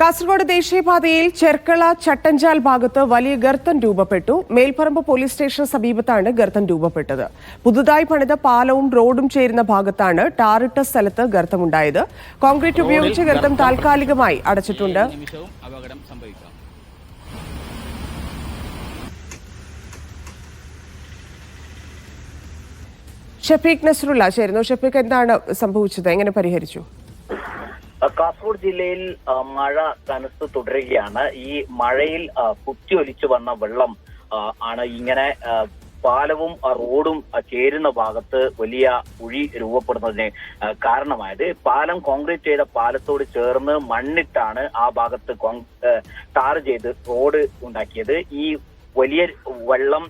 കാസർഗോഡ് ദേശീയപാതയിൽ ചെർക്കള ചട്ടഞ്ചാൽ ഭാഗത്ത് വലിയ ഗർത്തം രൂപപ്പെട്ടു. മേൽപ്പറമ്പ് പോലീസ് സ്റ്റേഷന് സമീപത്താണ് ഗർത്തം രൂപപ്പെട്ടത്. പുതുതായി പണിത പാലവും റോഡും ചേരുന്ന ഭാഗത്താണ് ടാറിട്ട സ്ഥലത്ത് ഗർത്തമുണ്ടായത്. കോൺക്രീറ്റ് ഉപയോഗിച്ച് ഗർത്തം താൽക്കാലികമായി അടച്ചിട്ടുണ്ട്. ഷഫീഖ് നസറുള്ള ചേരുന്നു. ഷഫീഖ് എന്താണ് സംഭവിച്ചത്? എങ്ങനെ പരിഹരിച്ചു? കാസർഗോഡ് ജില്ലയിൽ മഴ കനത്ത് തുടരുകയാണ്. ഈ മഴയിൽ കുത്തിയൊലിച്ചു വന്ന വെള്ളം ആണ് ഇങ്ങനെ പാലവും റോഡും ചേരുന്ന ഭാഗത്ത് വലിയ കുഴി രൂപപ്പെടുന്നതിന് കാരണമായത്. പാലം കോൺക്രീറ്റ് ചെയ്ത പാലത്തോട് ചേർന്ന് മണ്ണിട്ടാണ് ആ ഭാഗത്ത് ടാർ ചെയ്ത് റോഡ് ഉണ്ടാക്കിയത്. ഈ വലിയ വെള്ളം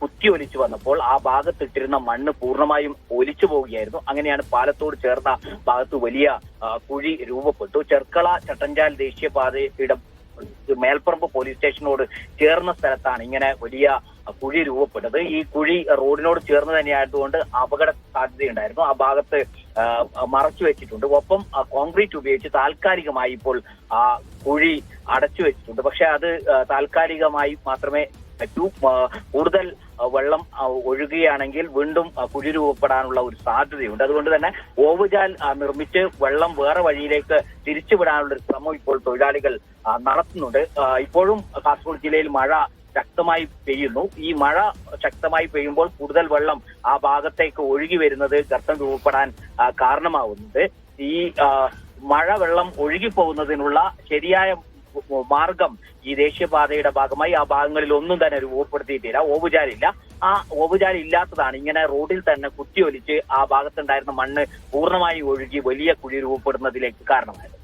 കുത്തി ഒലിച്ചു വന്നപ്പോൾ ആ ഭാഗത്തിട്ടിരുന്ന മണ്ണ് പൂർണമായും ഒലിച്ചു പോവുകയായിരുന്നു. അങ്ങനെയാണ് പാലത്തോട് ചേർന്ന ഭാഗത്ത് വലിയ കുഴി രൂപപ്പെട്ടു. ചെർക്കള ചട്ടഞ്ചാൽ ദേശീയപാതയുടെ മേൽപ്പറമ്പ് പോലീസ് സ്റ്റേഷനോട് ചേർന്ന സ്ഥലത്താണ് ഇങ്ങനെ വലിയ കുഴി രൂപപ്പെട്ടത്. ഈ കുഴി റോഡിനോട് ചേർന്ന് തന്നെയായതുകൊണ്ട് അപകട സാധ്യതയുണ്ടായിരുന്നു. ആ ഭാഗത്ത് മറച്ചു വെച്ചിട്ടുണ്ട്. ഒപ്പം കോൺക്രീറ്റ് ഉപയോഗിച്ച് താൽക്കാലികമായി ഇപ്പോൾ ആ കുഴി അടച്ചു വെച്ചിട്ടുണ്ട്. പക്ഷെ അത് താൽക്കാലികമായി മാത്രമേ പറ്റൂ. കൂടുതൽ വെള്ളം ഒഴുകുകയാണെങ്കിൽ വീണ്ടും കുഴി രൂപപ്പെടാനുള്ള ഒരു സാധ്യതയുണ്ട്. അതുകൊണ്ട് തന്നെ ഓവുചാൽ നിർമ്മിച്ച് വെള്ളം വേറെ വഴിയിലേക്ക് തിരിച്ചുവിടാനുള്ള ഒരു ശ്രമം ഇപ്പോൾ തൊഴിലാളികൾ നടത്തുന്നുണ്ട്. ഇപ്പോഴും കാസർഗോഡ് ജില്ലയിൽ മഴ ശക്തമായി പെയ്യുന്നു. ഈ മഴ ശക്തമായി പെയ്യുമ്പോൾ കൂടുതൽ വെള്ളം ആ ഭാഗത്തേക്ക് ഒഴുകി വരുന്നത് ഗർത്തം രൂപപ്പെടാൻ കാരണമാവുന്നത് ഈ മഴ വെള്ളം ഒഴുകി പോകുന്നതിനുള്ള ശരിയായ മാർഗം ഈ ദേശീയപാതയുടെ ഭാഗമായി ആ ഭാഗങ്ങളിൽ ഒന്നും തന്നെ രൂപപ്പെടുത്തിയിട്ടില്ല. ഓവുചാലില്ല. ആ ഓവുചാൽ ഇല്ലാത്തതാണ്. ഇങ്ങനെ റോഡിൽ തന്നെ കുത്തിയൊലിച്ച് ആ ഭാഗത്തുണ്ടായിരുന്ന മണ്ണ് പൂർണമായി ഒഴുകി വലിയ കുഴി രൂപപ്പെടുന്നതിലേക്ക് കാരണമായത്.